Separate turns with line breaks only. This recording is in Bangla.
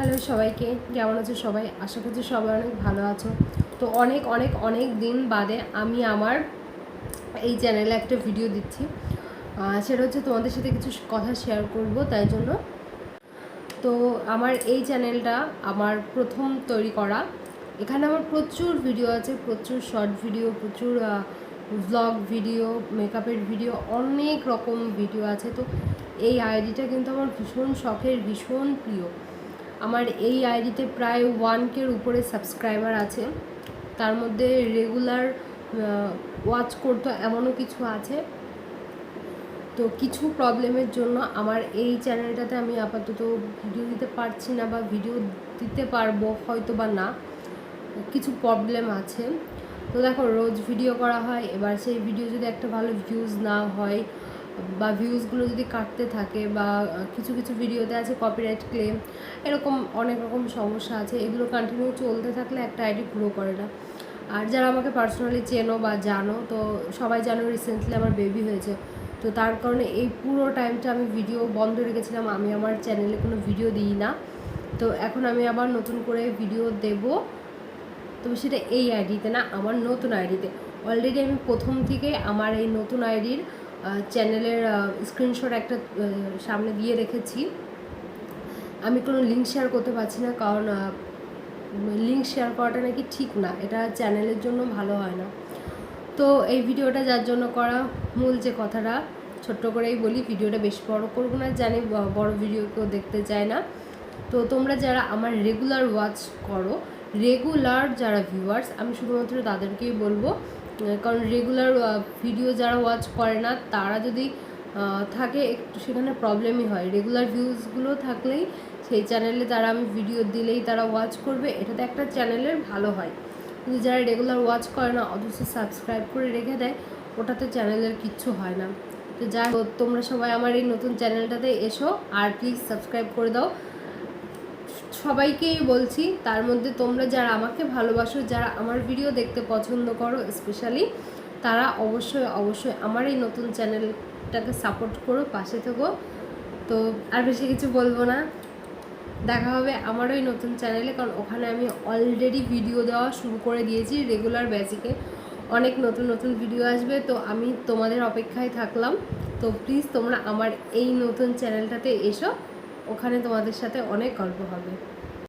হ্যালো সবাইকে, কেমন আছো সবাই? আশা করছি সবাই অনেক ভালো আছো। তো অনেক অনেক অনেক দিন বাদে আমি আমার এই চ্যানেলে একটা ভিডিও দিচ্ছি। সেটা হচ্ছে তোমাদের সাথে কিছু কথা শেয়ার করব, তাই জন্য। তো আমার এই চ্যানেলটা আমার প্রথম তৈরি করা। এখানে আমার প্রচুর ভিডিও আছে, প্রচুর শর্ট ভিডিও প্রচুর ব্লগ ভিডিও মেকআপের ভিডিও অনেক রকম ভিডিও আছে। তো এই আইডিটা কিন্তু আমার ভীষণ শখের, ভীষণ প্রিয়। আমার এই আইডিতে প্রায় ওয়ান কের উপরে সাবস্ক্রাইবার আছে। তার মধ্যে রেগুলার ওয়াচ করতো এমনও কিছু আছে। তো কিছু প্রবলেমের জন্য আমার এই চ্যানেলটাতে আমি আপাতত ভিডিও দিতে পারছি না বা ভিডিও দিতে পারব হয়তো বা না। কিছু প্রবলেম আছে। তো দেখো, রোজ ভিডিও করা হয়। এবার সেই ভিডিও যদি একটা ভালো ভিউজ না হয় বা ভিউজগুলো যদি কাটতে থাকে বা কিছু কিছু ভিডিওতে আছে কপিরাইট ক্লেম এরকম অনেক রকম সমস্যা আছে, এগুলো কন্টিনিউ চলতে থাকলে একটা আইডি গ্রো করে না। আর যারা আমাকে পার্সোনালি চেনো বা জানো, তো সবাই জানো রিসেন্টলি আমার বেবি হয়েছে। তো তার কারণে এই পুরো টাইমটা আমি ভিডিও বন্ধ রেখেছিলাম, আমি আমার চ্যানেলে কোনো ভিডিও দিই না। তো এখন আমি আবার নতুন করে ভিডিও দেব। তবে সেটা এই আইডিতে না, আমার নতুন আইডিতে অলরেডি আমি প্রথম থেকে আমার এই নতুন আইডির চ্যানেলের স্ক্রিনশট একটা সামনে দিয়ে রেখেছি। আমি কোনো লিঙ্ক শেয়ার করতে পারছি না, কারণ লিঙ্ক শেয়ার করাটা নাকি ঠিক না। এটা চ্যানেলের জন্য ভালো হয় না। তো এই ভিডিওটা যার জন্য করা মূল যে কথাটা, ছোট্ট করেই বলি, ভিডিওটা বেশ বড় করব না, জানি বড় ভিডিও কেউ দেখতে চায় না। তো তোমরা যারা আমার রেগুলার ওয়াচ করো রেগুলার যারা ভিউয়ার্স আমি শুধুমাত্র তাদেরকেই বলব, কারণ রেগুলার ভিডিও যারা ওয়াচ করে না, তারা যদি থাকে, একটু সেখানে প্রবলেমই হয়। রেগুলার ভিউজগুলো থাকলেই সেই চ্যানেলে তারা আমি ভিডিও দিলেই তারা ওয়াচ করবে, এটাতে একটা চ্যানেলের ভালো হয়। কিন্তু যারা রেগুলার ওয়াচ করে না অথচ সাবস্ক্রাইব করে রেখে দেয়, ওটাতে চ্যানেলের কিচ্ছু হয় না। তো যাই হোক, তোমরা সবাই আমার এই নতুন চ্যানেলটাতে এসো, আর প্লিজ সাবস্ক্রাইব করে দাও। সবাইকেই বলছি, তার মধ্যে তোমরা যারা আমাকে ভালোবাসো, যারা আমার ভিডিও দেখতে পছন্দ করো স্পেশালি তারা অবশ্যই অবশ্যই আমার এই নতুন চ্যানেলটাকে সাপোর্ট করো, পাশে থেকো। তো আর বেশি কিছু বলব না। দেখা হবে আমার এই নতুন চ্যানেলে কারণ ওখানে আমি অলরেডি ভিডিও দেওয়া শুরু করে দিয়েছি রেগুলার বেসিকে অনেক নতুন নতুন ভিডিও আসবে, তো আমি তোমাদের অপেক্ষায় থাকলাম। তো প্লিজ তোমরা আমার এই নতুন চ্যানেলটাতে এসো। ওখানে তোমাদের সাথে অনেক গল্প হবে।